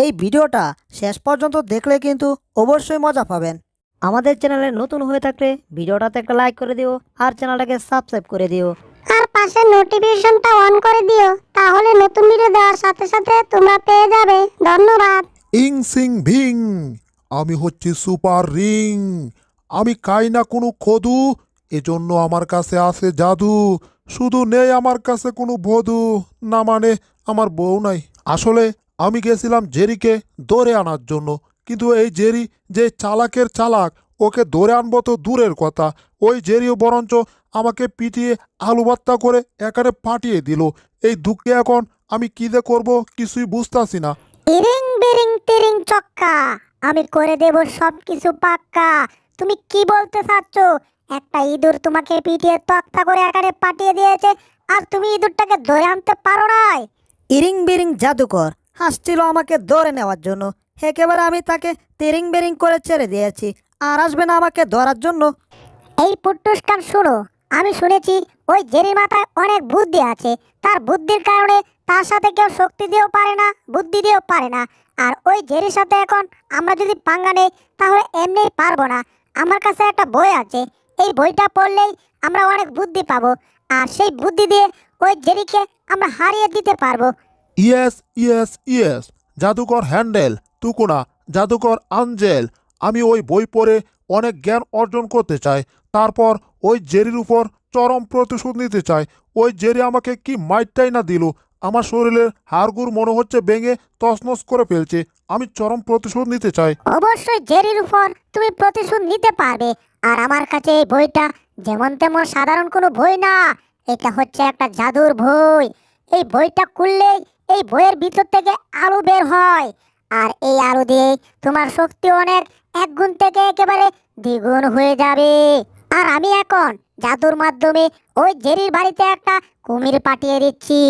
এই ভিডিওটা শেষ পর্যন্ত দেখলে কিন্তু অবশ্যই মজা পাবেন। আমাদের চ্যানেলে নতুন হয়ে থাকলে ভিডিওটাতে একটা লাইক করে দিও আর চ্যানেলটাকে সাবস্ক্রাইব করে দিও। আর পাশে নোটিফিকেশনটা অন করে দিও তাহলে নতুন ভিডিও দেওয়ার সাথে সাথে তোমরা পেয়ে যাবে। ধন্যবাদ। ইং সিং ভিং আমি হচ্ছি সুপার রিং। আমি খাই না কোনো খদু এজন্য আমার কাছে আছে জাদু। শুধু নেই আমার কাছে কোনো বধু না মানে আমার বউ নাই। আসলে আমি গেছিলাম জেরিকে দৌড়ে আনার জন্য। কিন্তু এই জেরি যে চালাকের চালাক ওকে দৌড়ে আনব তো দূরের কথা। ওই জেরিও বরঞ্চ আমাকে পিটিয়ে আলু ভর্তা করে এখানে পাঠিয়ে দিল। এই দুঃখে এখন আমি কী যে করব কিছুই বুঝতাছি না। ইরিং বিরিং তিরিং চক্কা। আমি করে দেব সব কিছু পাক্কা। তুমি কি বলতে চাচ্ছ? একটা ইঁদুর তোমাকে পিটিয়ে তক্তা করে একারে পাঠিয়ে দিয়েছে আর তুমি ইঁদুরটাকে ধরে আনতে পারো নাই। ইরিং বিরিং জাদুকর। হাসছিল আমাকে ধরে নেওয়ার জন্য। একেবারে আমি তাকে তেরিং বেরিং করে ছেড়ে দিয়েছি। আর আসবে না আমাকে ধরার জন্য। এই পুট্টুসকান শুনো, আমি শুনেছি ওই জেরির মাথায় অনেক বুদ্ধি আছে। তার বুদ্ধির কারণে তার সাথে কেউ শক্তি দিয়েও পারে না, বুদ্ধি দিয়েও পারে না। আর ওই জেরির সাথে এখন আমরা যদি পাঙ্গা নেই, তাহলে এমনিই পারব না। আমার কাছে একটা বই আছে। এই বইটা পড়লেই আমরা অনেক বুদ্ধি পাবো। আর সেই বুদ্ধি দিয়ে ওই জেরিকে আমরা হারিয়ে দিতে পারব। Yes yes yes. জাদুকর হ্যান্ডেল, তুকুনা। জাদুকর আঞ্জেল। আমি ওই বই পড়ে অনেক জ্ঞান অর্জন করতে চাই। তারপর ওই জেরির উপর চরম প্রতিশোধ নিতে চাই। ওই জেরি আমাকে কি মাইটটাই না দিল? আমার শরীরের হাড়গুড় মনে হচ্ছে ভেঙে তছনছ করে ফেলছে। আমি চরম প্রতিশোধ নিতে চাই। অবশ্যই জেরির উপর তুমি প্রতিশোধ নিতে পারবে। আর আমার কাছে এই বইটা যেমন তেমন সাধারণ কোনো বই না। এটা হচ্ছে একটা জাদুর বই। এই বইটা খুললেই এই বইয়ের ভিতর থেকে আলো বের হয়। আর এই আলো দিয়ে তোমার শক্তি অনেক, এক গুণ থেকে একেবারে দ্বিগুণ হয়ে যাবে। আর আমি এখন জাদুর মাধ্যমে ওই জেরির বাড়িতে একটা কুমির পাঠিয়ে দিচ্ছি।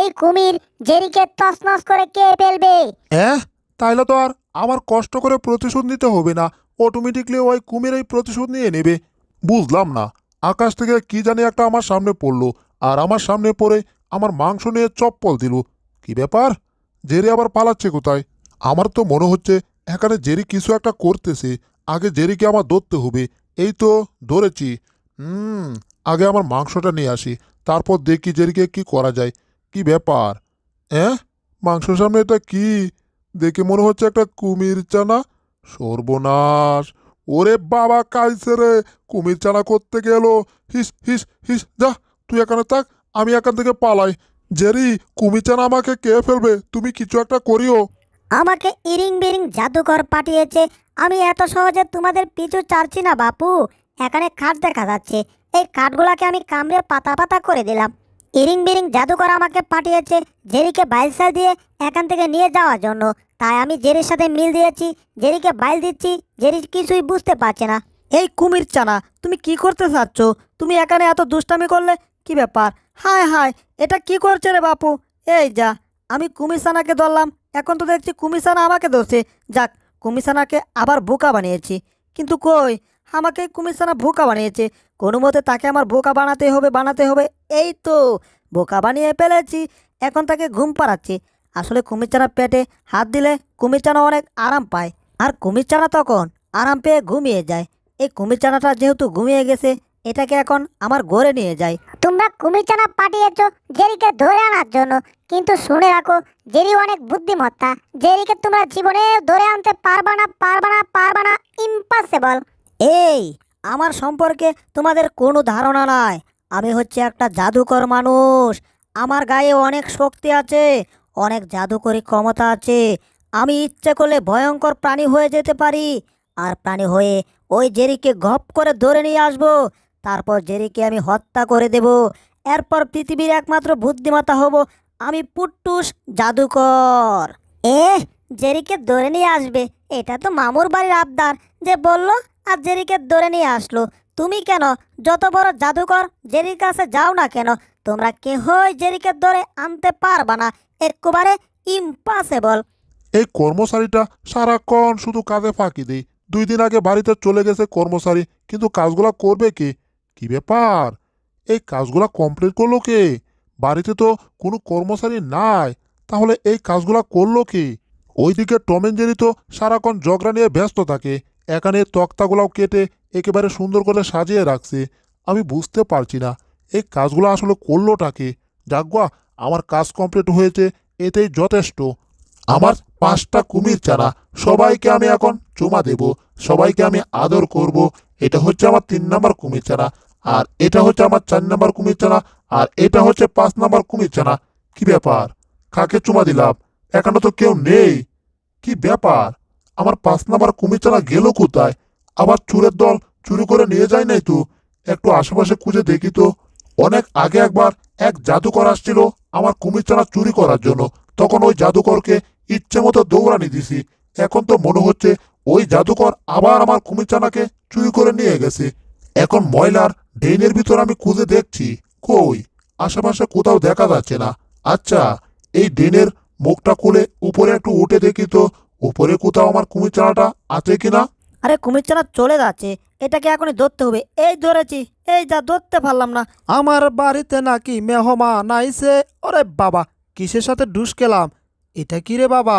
এই কুমির জেরিকে তছনছ করে কে ফেলবে? হ্যাঁ তাইলে তো আর আমার কষ্ট করে প্রতিশোধ নিতে হবে না। অটোমেটিকলি ওই কুমির এই প্রতিশোধ নিয়ে নেবে। বুঝলাম না, আকাশ থেকে কি জানি একটা আমার সামনে পড়ল। আর আমার সামনে পড়ে আমার মাংস নিয়ে চপ্পল দিল। কি ব্যাপার? জেরি আবার পালাচ্ছে কোথায়? আমার তো মনে হচ্ছে এখানে জেরি কিছু একটা করতেছে। আগে জেরিকে আমার ধরতে হবে। এই তো, ধরেছি। হুম, আগে আমার মাংসটা নিয়ে আসি। তারপর দেখি জেরিকে কি করা যায়। কি ব্যাপার? হ্যাঁ মাংসের সামনে এটা কি? দেখে মনে হচ্ছে একটা কুমির চানা। সর্বনাশ। ওরে বাবা কাইছে রে! কুমির চানা করতে গেল হিস হিস হিস, যা, তুই এখানে থাক, আমি এখান থেকে পালাই। জেরি কুমির চানা আমাকে কে ফেলবে? তুমি কিছু একটা করিও। আমাকে ইরিং বিরিং জাদুঘর পাঠিয়েছে। আমি এত সহজে তোমাদের পিছু ছাড়ছি না বাপু। এখানে কাঠ দেখা যাচ্ছে। এই কাঠগুলাকে আমি কামড়ে পাতা পাতা করে দিলাম। ইরিং বিরিং জাদুঘর আমাকে পাঠিয়েছে জেরিকে বাইল বাইলসাল দিয়ে এখান থেকে নিয়ে যাওয়ার জন্য। তাই আমি জেরির সাথে মিল দিয়েছি। জেরিকে বাইল দিচ্ছি। জেরি কিছুই বুঝতে পারছে না। এই কুমির চানা তুমি কি করতে চাচ্ছ? তুমি এখানে এত দুষ্টামি করলে কি ব্যাপার? হায় হায় এটা কি করছে রে বাপু? এই যা, আমি কুমিরসানাকে ধরলাম। এখন তো দেখছি কুমিরসানা আমাকে ধরছে। যাক, কুমিরসানাকে আবার বোকা বানিয়েছি। কিন্তু কই? আমাকে কুমিরসানা বোকা বানিয়েছে। কোনো মতে তাকে আমার বোকা বানাতে হবে বানাতে হবে। এই তো, বোকা বানিয়ে ফেলেছি। এখন তাকে ঘুম পাড়াচ্ছি। আসলে কুমিরচানার পেটে হাত দিলে কুমিরচানা অনেক আরাম পায়। আর কুমিরচানা তখন আরাম পেয়ে ঘুমিয়ে যায়। এই কুমিরচানাটা যেহেতু ঘুমিয়ে গেছে এটাকে এখন আমার ঘরে নিয়ে যায় তোমরা কুমিরচানা পাঠিয়েছো জেরিকে ধরে আনার জন্য। কিন্তু শুনে রাখো জেরি অনেক বুদ্ধিমত্তা। জেরিকে তোমরা জীবনে ধরে আনতে পারবা না পারবা না পারবা না ইম্পসিবল এই আমার সম্পর্কে তোমাদের কোনো ধারণা নাই। আমি হচ্ছে একটা জাদুকর মানুষ। আমার গায়ে অনেক শক্তি আছে অনেক জাদুকরি ক্ষমতা আছে। আমি ইচ্ছে করলে ভয়ঙ্কর প্রাণী হয়ে যেতে পারি। আর প্রাণী হয়ে ওই জেরিকে গপ করে ধরে নিয়ে আসব। তারপর জেরিকে আমি হত্যা করে দেব। এরপর পৃথিবীর একমাত্র বুদ্ধিমত্তা হব আমি পুট্টুস জাদুকর। এ জেরিকে ধরে নিয়ে আসবে। এটা তো মামুর বাড়ির আবদার যে বলল আর জেরিকে ধরে নিয়ে আসলো। তুমি কেন? যত বড় জাদুকর জেরির কাছে যাও না কেন? তোমরা কেহই জেরিকে ধরে আনতে পারবা না। একেবারে ইম্পসিবল এই কর্মচারীটা সারাক্ষণ শুধু কাজে ফাঁকি দেয়। দুই দিন আগে বাড়িতে চলে গেছে কর্মচারী, কিন্তু কাজগুলো করবে কে? কি ব্যাপার? এই কাজগুলা কমপ্লিট করল কে? বাড়িতে তো কোনো কর্মচারী নাই, তাহলে এই কাজগুলা করল কে? ওইদিকে টমেন জেরি তো সারাক্ষণ জগরা নিয়ে ব্যস্ত থাকে, এখানে তক্তাগুলাও কেটে একেবারে সুন্দর করে সাজিয়ে রাখছে। আমি বুঝতে পারছি না, এই কাজগুলো আসলে করলোটাকে যাগুয়া আমার কাজ কমপ্লিট হয়েছে, এতেই যথেষ্ট। আমার পাঁচটা কুমির চারা, সবাইকে আমি এখন চুমা দেব, সবাইকে আমি আদর করব এটা হচ্ছে আমার তিন নাম্বার কুমির চারা আর এটা হচ্ছে আমার চার নাম্বার কুমির চারা আর এটা হচ্ছে পাঁচ নাম্বার কুমির চারা কি ব্যাপার? কাকে চুমা দিলাম? এখানে তো কেউ নেই। কি ব্যাপার? আমার পাঁচ নাম্বার কুমির চারা গেল কোথায়? আবার চুরের দল চুরি করে নিয়ে যায় নাই তো? একটু আশেপাশে খুঁজে দেখি তো। অনেক আগে একবার এক জাদুকর আসছিল আমার কুমির চারা চুরি করার জন্য। তখন ওই জাদুকরকে ইচ্ছে মতো দৌড়ানি দিছি। এখন তো মনে হচ্ছে ওই জাদুকর আবার আমার কুমির চানাকে চুরি করে নিয়ে গেছে। এখন ময়লার ড্রেনের ভিতর আমি খুঁজে দেখছি। কই? আশেপাশে কোথাও দেখা যাচ্ছে না। আচ্ছা এই ড্রেনের মুখটা খুলে উপরে একটু উঠে দেখি তো উপরে কোথাও আমার কুমির চানাটা আছে কিনা? আরে কুমির চানা চলে যাচ্ছে। এটাকে এখনই ধরতে হবে। এই ধরেছি এই যা ধরতে পারলাম না। আমার বাড়িতে নাকি মেহমান আইছে। ওরে বাবা কিসের সাথে ডুস খেলাম? এটা কি রে বাবা?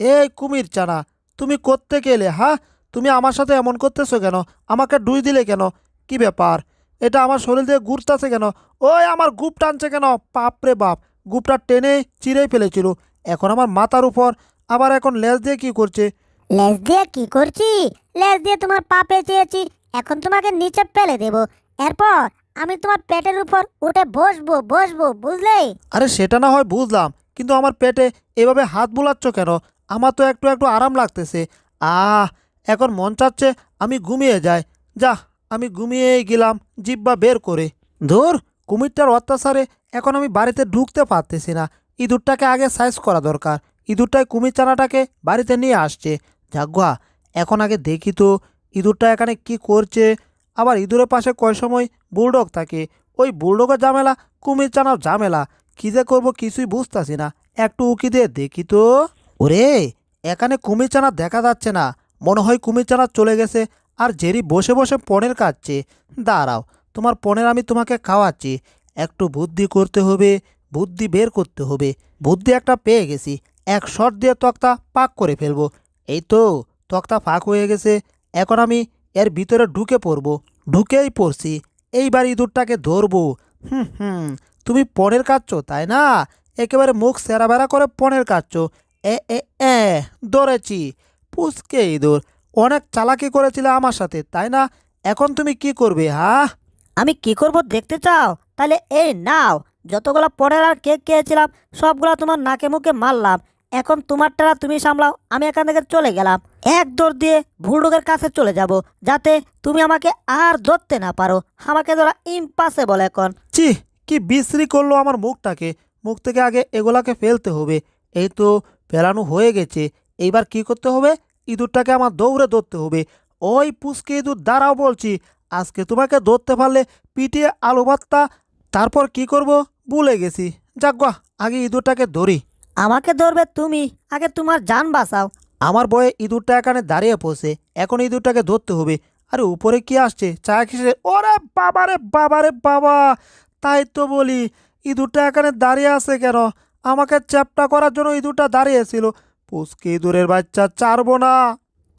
এই কুমির চানা তুমি করতে গেলে হ্যাঁ তুমি আমার সাথে এমন করতেছো কেন? আমাকে ডুই দিলে কেন? কি ব্যাপার? এটা আমার শরীর দিয়ে ঘুরতেছে কেন? ওই আমার গুপ টানছে কেন? বাপরে বাপ! গুপটা টেনে চিরেই ফেলেছিল। এখন আমার মাথার উপর। আবার এখন লেজ দিয়ে কি করছে? লেজ দিয়ে কি করছি? লেজ দিয়ে তোমার পা পেঁচিয়েছি। এখন তোমাকে নিচে ফেলে দেব। এরপর আমি তোমার পেটের উপর উঠে বসবো বসবো বুঝলে? আরে সেটা না হয় বুঝলাম। কিন্তু আমার পেটে এভাবে হাত বুলাচ্ছ কেন? আমার তো একটু একটু আরাম লাগতেছে। আহ, এখন মন চাচ্ছে আমি ঘুমিয়ে যাই। যা, আমি ঘুমিয়েই গেলাম জিব্বা বের করে। ধর, কুমিরটার অত্যাচারে এখন আমি বাড়িতে ঢুকতে পারতেছি না। ইঁদুরটাকে আগে সাইজ করা দরকার। ইঁদুরটাই কুমির চানাটাকে বাড়িতে নিয়ে আসছে। যাগুয়া এখন আগে দেখি তো ইঁদুরটা এখানে কি করছে। আবার ইঁদুরের পাশে কয় সময় বুলডগ থাকে। ওই বুলডগের ঝামেলা, কুমির চানাও ঝামেলা। কী যে করব কিছুই বুঝতাছি না। একটু উকি দিয়ে দেখি তো। ওরে, এখানে কুমির চানা দেখা যাচ্ছে না। মনে হয় কুমির চানা চলে গেছে, আর জেরি বসে বসে পনেরো কাটছে। দাঁড়াও, তোমার পনেরো আমি তোমাকে খাওয়াচ্ছি। একটু বুদ্ধি করতে হবে, বুদ্ধি বের করতে হবে। বুদ্ধি একটা পেয়ে গেছি। এক শট দিয়ে তক্তা পাক করে ফেলব। এই তো, তক্তা ফাঁক হয়ে গেছে। এখন আমি এর ভিতরে ঢুকে পড়ব। ঢুকেই পড়ছি। এইবার ইঁদুরটাকে ধরবো। হুম হুম, তুমি পনেরো কাটছো, তাই না? একেবারে মুখ সেরা বেড়া করে পনেরো কাটছো। এ এ এ ধরেছি। পুচকে ইঁদুর অনেক চালাকি করেছিলে আমার সাথে তাই না? এখন তুমি কি করবে হ্যাঁ আমি কি করব দেখতে চাও? তাহলে এই নাও যতগুলা পরের আর কেক খেয়েছিলাম সবগুলা তোমার নাকে মুখে মারলাম। এখন তোমার তোমারটা তুমি সামলাও আমি এখান থেকে চলে গেলাম। এক দৌড় দিয়ে ভুলডুগের কাছে চলে যাব যাতে তুমি আমাকে আর ধরতে না পারো। আমাকে ধরা ইম্পাসেবল এখন। চি কি বিশ্রী করল আমার মুখটাকে। মুখ থেকে আগে এগুলাকে ফেলতে হবে। এই তো ফেলানো হয়ে গেছে। এইবার কি করতে হবে? ইঁদুরটাকে আমার দৌড়ে ধরতে হবে। ওই পুচকে ইঁদুর দাঁড়াও বলছি। আজকে তোমাকে ধরতে পারলে পিটিয়ে আলু ভাতটা তারপর কি করব? ভুলে গেছি। যাক আগে ইঁদুরটাকে ধরি। আমাকে ধরবে তুমি। আগে তোমার জান বাঁচাও। আমার বয়ে ইঁদুরটা এখানে দাঁড়িয়ে পড়ছে। এখন ইঁদুরটাকে ধরতে হবে। আরে উপরে কি আসছে? চা খেসে ওরে বাবারে বাবারে বাবা! তাই তো বলি ইঁদুরটা এখানে দাঁড়িয়ে আছে কেন? আমাকে চ্যাপটা করার জন্য ইঁদুরটা দাঁড়িয়েছিল পুচকে ইঁদুরের বাচ্চা চারবো না।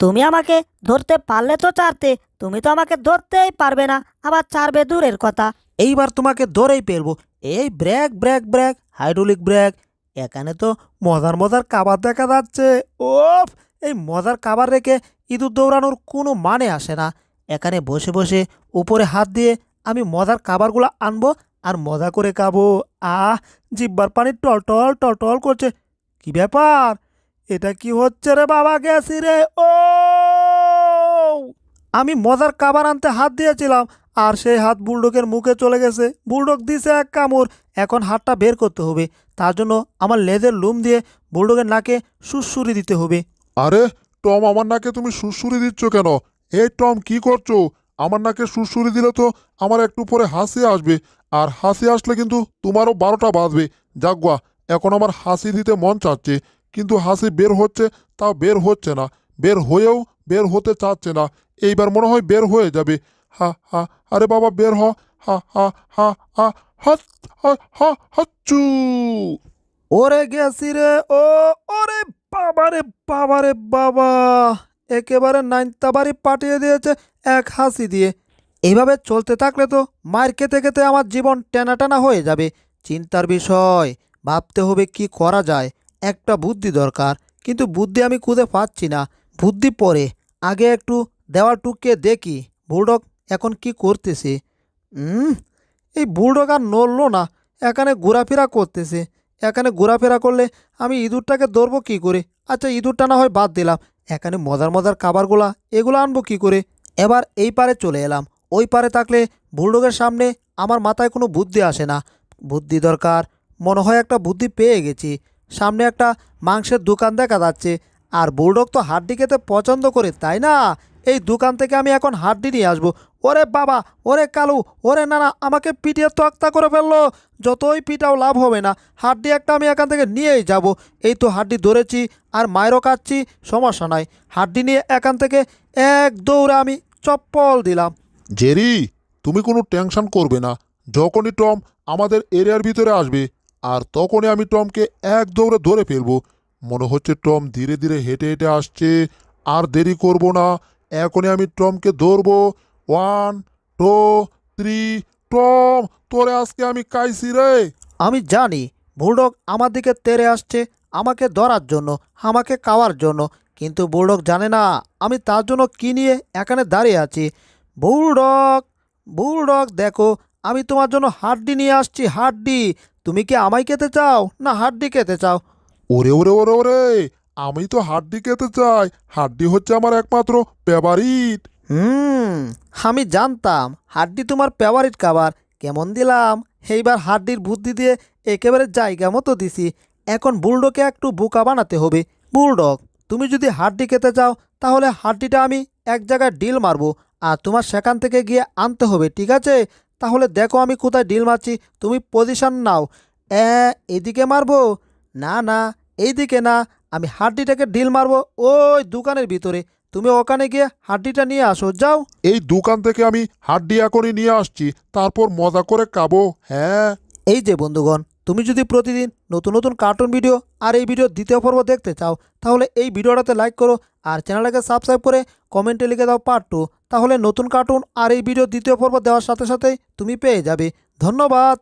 তুমি আমাকে ধরতে পারলে তো চারতে তুমি তো আমাকে ধরতেই পারবে না আবার চারবে দূরের কথা। এইবার তোমাকে ধরেই ফেলব এই brake brake brake hydraulic brake এখানে তো মজার মজার কাবার দেখা যাচ্ছে। ওফ! এই মজার কাবার রেখে ইঁদুর দৌড়ানোর কোনো মানে আসে না। এখানে বসে বসে উপরে হাত দিয়ে আমি মজার কাবারগুলো আনব। আর মজা করে খাব। আহ, জিব্বার পানি টল টল টল টল করছে। কি ব্যাপার? এটা কি হচ্ছে রে বাবা গেছি রে? ও! আমি মজার কাবার আনতে হাত দিয়েছিলাম, আর সেই হাত বুলডগের মুখে চলে গেছে। বুলডগ দিছে এক কামড়, এখন হাতটা বের করতে হবে। তার জন্য আমার লেজের লুম দিয়ে বুলডগের নাকে সুসুরি দিতে হবে। আরে, টম, আমার নাকে তুমি সুরসুরি দিচ্ছ কেন? এই টম, কি করছ? আমার নাকে সুরসুরি দিলে তো আমার একটু পরে হাসি আসবে। আর হাসি আসলে কিন্তু তোমারও বারোটা বাজবে। যাগুয়া এখন আমার হাসি দিতে মন চাচ্ছে, কিন্তু হাসি বের হচ্ছে, তাও বের হচ্ছে না। বের হয়েও বের হতে চাচ্ছে না। এইবার মনে হয় বের হয়ে যাবে। হা হা, আরে বাবা, বের হ। হা হা হা হা, হাত, হা হা, হাচ্চু। ওরে গেছি রে, ও, ওরে বাবারে বাবারে বাবা একেবারে নাইনটা বাড়ি পাঠিয়ে দিয়েছে এক হাসি দিয়ে। এইভাবে চলতে থাকলে তো মার খেতে খেতে আমার জীবন টানা টানা হয়ে যাবে। চিন্তার বিষয়। ভাবতে হবে কি করা যায়। একটা বুদ্ধি দরকার। কিন্তু বুদ্ধি আমি খুঁজে পাচ্ছি না। বুদ্ধি পরে আগে একটু দেওয়াল টুককে দেখি। বুলডগ এখন কি করতেছে? হুম এই বুলডগ আর নড়লো না। এখানে ঘোরাফেরা করতেছে। এখানে ঘোরাফেরা করলে আমি ইঁদুরটাকে ধরবো কী করে? আচ্ছা ইঁদুরটা না হয় বাদ দিলাম। এখানে মজার মজার খাবারগুলা, এগুলো আনব কী করে? এবার এই পারে চলে এলাম। ওই পারে থাকলে বুলডগের সামনে আমার মাথায় কোনো বুদ্ধি আসে না। বুদ্ধি দরকার, মনে হয় একটা বুদ্ধি পেয়ে গেছি। সামনে একটা মাংসের দোকান দেখা যাচ্ছে, আর বুলডগ তো হাড্ডি খেতে পছন্দ করে, তাই না? এই দোকান থেকে আমি এখন হাড্ডি নিয়ে আসব। ওরে বাবা, ওরে কালু, ওরে না না আমাকে পিটিয়ে তক্তা করে ফেলল। যতই পিটাও লাভ হবে না, হাড্ডি একটা আমি এখান থেকে নিয়েই যাব। এই তো হাড্ডি ধরেছি, আর মায়েরও কাটছি সমস্যা নাই। হাড্ডি নিয়ে এখান থেকে এক দৌড়ে আমি চপ্পল দিলাম। জেরি, তুমি কোনো টেনশন করবে না। যখনই টম আমাদের এরিয়ার ভিতরে আসবে, আর তখনই আমি টমকে এক দৌড়ে ধরে ফেলব। মনে হচ্ছে টম ধীরে ধীরে হেঁটে হেঁটে আসছে। আর দেরি করব না, এখনই আমি টমকে ধরবো। ওয়ান, টু, থ্রি, টম, তোরে আজকে আমি কাইছি রে। আমি জানি, বুলডগ আমার দিকে তেরে আসছে আমাকে ধরার জন্য, আমাকে খাওয়ার জন্য, কিন্তু বুলডগ জানে না আমি তার জন্য কি নিয়ে এখানে দাঁড়িয়ে আছি। বুলডগ বুলডগ দেখো আমি তোমার জন্য হাড্ডি নিয়ে আসছি হাড্ডি। তুমি কি আমায় খেতে চাও? না হাড্ডি খেতে চাও। ওরে ওরে ওরে ওরে আমি তো হাড্ডি খেতে চাই। হাড্ডি হচ্ছে আমার একমাত্র ফেভারিট হুম আমি জানতাম হাড্ডি তোমার ফেভারিট খাবার। কেমন দিলাম? এইবার হাড্ডির বুদ্ধি দিয়ে একেবারে জায়গা মতো দিছি। এখন বুলডকে একটু বোকা বানাতে হবে। বুলডগ তুমি যদি হাড্ডি খেতে চাও তাহলে হাড্ডিটা আমি এক জায়গায় ডিল মারবো। আর তোমার সেখান থেকে গিয়ে আনতে হবে ঠিক আছে? তাহলে দেখো আমি কোথায় ডিল মারছি তুমি পজিশন নাও। এ এদিকে মারবো? না না এইদিকে না আমি হাড্ডিটাকে ডিল মারবো ওই দোকানের ভিতরে। তুমি ওখানে গিয়ে হাড্ডিটা নিয়ে আসো যাও। এই দোকান থেকে আমি হাড্ডি এখনই নিয়ে আসছি তারপর মজা করে খাব হ্যাঁ? এই যে বন্ধুগণ তুমি যদি প্রতিদিন নতুন নতুন কার্টুন ভিডিও আর এই ভিডিও দ্বিতীয় পর্ব দেখতে চাও, তাহলে এই ভিডিওটাতে লাইক করো আর চ্যানেলটাকে সাবস্ক্রাইব করে কমেন্টে লিখে দাও পার্ট টু তাহলে নতুন কার্টুন আর এই ভিডিও দ্বিতীয় পর্ব দেওয়ার সাথে সাথেই তুমি পেয়ে যাবে। ধন্যবাদ!